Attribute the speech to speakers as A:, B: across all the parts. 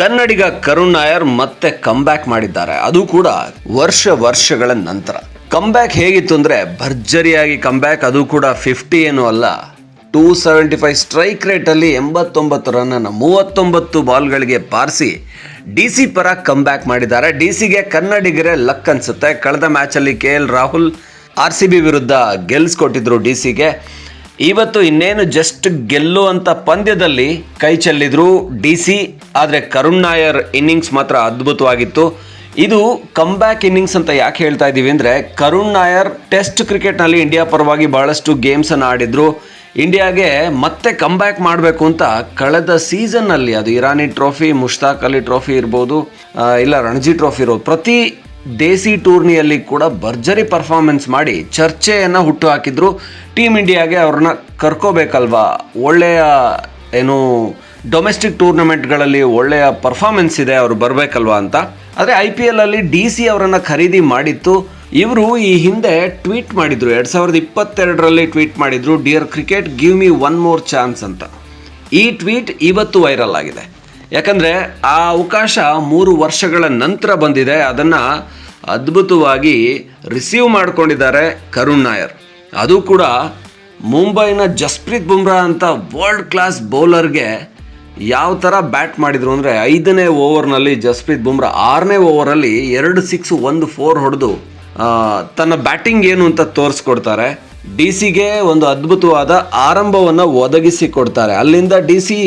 A: ಕನ್ನಡಿಗ ಕರುಣ್ ನಾಯರ್ ಮತ್ತೆ ಕಂಬ್ಯಾಕ್ ಮಾಡಿದ್ದಾರೆ. ಅದು ಕೂಡ ವರ್ಷ ವರ್ಷಗಳ ನಂತರ. ಕಂಬ್ಯಾಕ್ ಹೇಗಿತ್ತು ಅಂದ್ರೆ ಭರ್ಜರಿಯಾಗಿ ಕಂಬ್ಯಾಕ್ ಅದು ಕೂಡ ಫಿಫ್ಟಿ ಏನು ಅಲ್ಲ. ಟೂ ಸೆವೆಂಟಿ ಫೈವ್ ಸ್ಟ್ರೈಕ್ ರೇಟಲ್ಲಿ ಎಂಬತ್ತೊಂಬತ್ತು ರನ್ನನ್ನು ಮೂವತ್ತೊಂಬತ್ತು ಬಾಲ್ಗಳಿಗೆ ಪಾರಿಸಿ ಡಿ ಸಿ ಪರ ಕಂಬ್ಯಾಕ್ ಮಾಡಿದ್ದಾರೆ. ಡಿ ಸಿಗೆ ಕನ್ನಡಿಗರೇ ಲಕ್ ಅನ್ಸುತ್ತೆ. ಕಳೆದ ಮ್ಯಾಚಲ್ಲಿ K L Rahul R C B ವಿರುದ್ಧ ಗೆಲ್ಸ್ಕೊಟ್ಟಿದ್ರು ಡಿ ಸಿಗೆ ಇವತ್ತು ಇನ್ನೇನು ಜಸ್ಟ್ ಗೆಲ್ಲುವಂಥ ಪಂದ್ಯದಲ್ಲಿ ಕೈ ಚೆಲ್ಲಿದ್ರು ಡಿ ಸಿ ಆದರೆ ಕರುಣ್ ನಾಯರ್ ಇನ್ನಿಂಗ್ಸ್ ಮಾತ್ರ ಅದ್ಭುತವಾಗಿತ್ತು. ಇದು ಕಮ್ಬ್ಯಾಕ್ ಇನ್ನಿಂಗ್ಸ್ ಅಂತ ಯಾಕೆ ಹೇಳ್ತಾ ಇದ್ದೀವಿ ಅಂದರೆ, ಕರುಣ್ ನಾಯರ್ ಟೆಸ್ಟ್ ಕ್ರಿಕೆಟ್ನಲ್ಲಿ ಇಂಡಿಯಾ ಪರವಾಗಿ ಬಹಳಷ್ಟು ಗೇಮ್ಸನ್ನು ಆಡಿದ್ರು. ಇಂಡಿಯಾಗೆ ಮತ್ತೆ ಕಂಬ್ಯಾಕ್ ಮಾಡಬೇಕು ಅಂತ ಕಳೆದ ಸೀಸನ್ನಲ್ಲಿ ಅದು ಇರಾನಿ ಟ್ರೋಫಿ ಮುಷ್ತಾಕ್ ಅಲಿ ಟ್ರೋಫಿ ಇರ್ಬೋದು ಇಲ್ಲ ರಣಜಿ ಟ್ರೋಫಿ ಇರೋದು ಪ್ರತಿ ದೇಸಿ ಟೂರ್ನಿಯಲ್ಲಿ ಕೂಡ ಭರ್ಜರಿ ಪರ್ಫಾರ್ಮೆನ್ಸ್ ಮಾಡಿ ಚರ್ಚೆಯನ್ನು ಹುಟ್ಟು ಹಾಕಿದ್ರು. ಟೀಮ್ ಇಂಡಿಯಾಗೆ ಅವ್ರನ್ನ ಕರ್ಕೋಬೇಕಲ್ವಾ? ಒಳ್ಳೆಯ, ಏನು ಡೊಮೆಸ್ಟಿಕ್ ಟೂರ್ನಮೆಂಟ್ಗಳಲ್ಲಿ ಒಳ್ಳೆಯ ಪರ್ಫಾರ್ಮೆನ್ಸ್ ಇದೆ, ಅವರು ಬರಬೇಕಲ್ವಾ ಅಂತ. ಆದರೆ ಐ ಪಿ ಎಲ್ ಅಲ್ಲಿ ಡಿ ಸಿ ಅವರನ್ನು ಖರೀದಿ ಮಾಡಿತ್ತು. ಇವರು ಈ ಹಿಂದೆ ಟ್ವೀಟ್ ಮಾಡಿದರು. ಎರಡು ಸಾವಿರದ ಇಪ್ಪತ್ತೆರಡರಲ್ಲಿ ಟ್ವೀಟ್ ಮಾಡಿದರು dear cricket give me one more chance ಅಂತ. ಈ ಟ್ವೀಟ್ ಇವತ್ತು ವೈರಲ್ ಆಗಿದೆ. ಯಾಕಂದರೆ ಆ ಅವಕಾಶ ಮೂರು ವರ್ಷಗಳ ನಂತರ ಬಂದಿದೆ. ಅದನ್ನು ಅದ್ಭುತವಾಗಿ ರಿಸೀವ್ ಮಾಡ್ಕೊಂಡಿದ್ದಾರೆ ಕರುಣ್ ನಾಯರ್. ಅದು ಕೂಡ ಮುಂಬೈನ ಜಸ್ಪ್ರೀತ್ ಬುಮ್ರಾ ಅಂತ ವರ್ಲ್ಡ್ ಕ್ಲಾಸ್ ಬೌಲರ್ಗೆ ಯಾವ ಥರ ಬ್ಯಾಟ್ ಮಾಡಿದರು ಅಂದರೆ ಐದನೇ ಓವರ್ನಲ್ಲಿ ಜಸ್ಪ್ರೀತ್ ಬುಮ್ರಾ ಆರನೇ ಓವರಲ್ಲಿ ಎರಡು ಸಿಕ್ಸ್ ಒಂದು ಫೋರ್ ಹೊಡೆದು ತನ್ನ ಬ್ಯಾಟಿಂಗ್ ಏನು ಅಂತ ತೋರಿಸ್ಕೊಡ್ತಾರೆ. ಡಿ ಸಿಗೆ ಒಂದು ಅದ್ಭುತವಾದ ಆರಂಭವನ್ನು ಒದಗಿಸಿ ಕೊಡ್ತಾರೆ. ಅಲ್ಲಿಂದ ಡಿ ಸಿ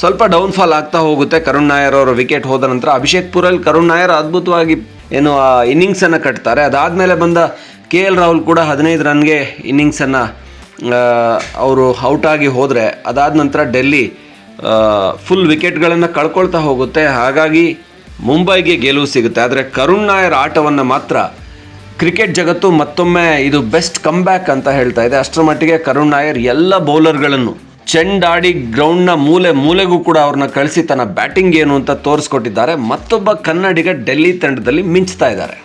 A: ಸ್ವಲ್ಪ ಡೌನ್ಫಾಲ್ ಆಗ್ತಾ ಹೋಗುತ್ತೆ ಕರುಣ್ ನಾಯರ್ ಅವರ ವಿಕೆಟ್ ಹೋದ ನಂತರ. ಅಭಿಷೇಕ್ ಪುರಲ್, ಕರುಣ್ ನಾಯರ್ ಅದ್ಭುತವಾಗಿ ಏನು ಆ ಇನ್ನಿಂಗ್ಸನ್ನು ಕಟ್ತಾರೆ. ಅದಾದಮೇಲೆ ಬಂದ ಕೆ ಎಲ್ ರಾಹುಲ್ ಕೂಡ ಹದಿನೈದು ರನ್ಗೆ ಇನ್ನಿಂಗ್ಸನ್ನು ಅವರು ಔಟಾಗಿ ಹೋದರೆ, ಅದಾದ ನಂತರ ಡೆಲ್ಲಿ ಫುಲ್ ವಿಕೆಟ್ಗಳನ್ನು ಕಳ್ಕೊಳ್ತಾ ಹೋಗುತ್ತೆ. ಹಾಗಾಗಿ ಮುಂಬೈಗೆ ಗೆಲುವು ಸಿಗುತ್ತೆ. ಆದರೆ ಕರುಣ್ ನಾಯರ್ ಆಟವನ್ನು ಮಾತ್ರ ಕ್ರಿಕೆಟ್ ಜಗತ್ತು ಮತ್ತೊಮ್ಮೆ ಇದು ಬೆಸ್ಟ್ ಕಮ್ಬ್ಯಾಕ್ ಅಂತ ಹೇಳ್ತಾ ಇದೆ. ಅಷ್ಟರ ಮಟ್ಟಿಗೆ ಕರುಣ್ ನಾಯರ್ ಎಲ್ಲ ಬೌಲರ್ಗಳನ್ನು ಚೆಂಡಾಡಿ ಗ್ರೌಂಡ್ನ ಮೂಲೆ ಮೂಲೆಗೂ ಕೂಡ ಅವ್ರನ್ನ ಕಳಿಸಿ ತನ್ನ ಬ್ಯಾಟಿಂಗ್ ಏನು ಅಂತ ತೋರಿಸ್ಕೊಟ್ಟಿದ್ದಾರೆ. ಮತ್ತೊಬ್ಬ ಕನ್ನಡಿಗ ಡೆಲ್ಲಿ ತಂಡದಲ್ಲಿ ಮಿಂಚ್ತಾ ಇದ್ದಾರೆ.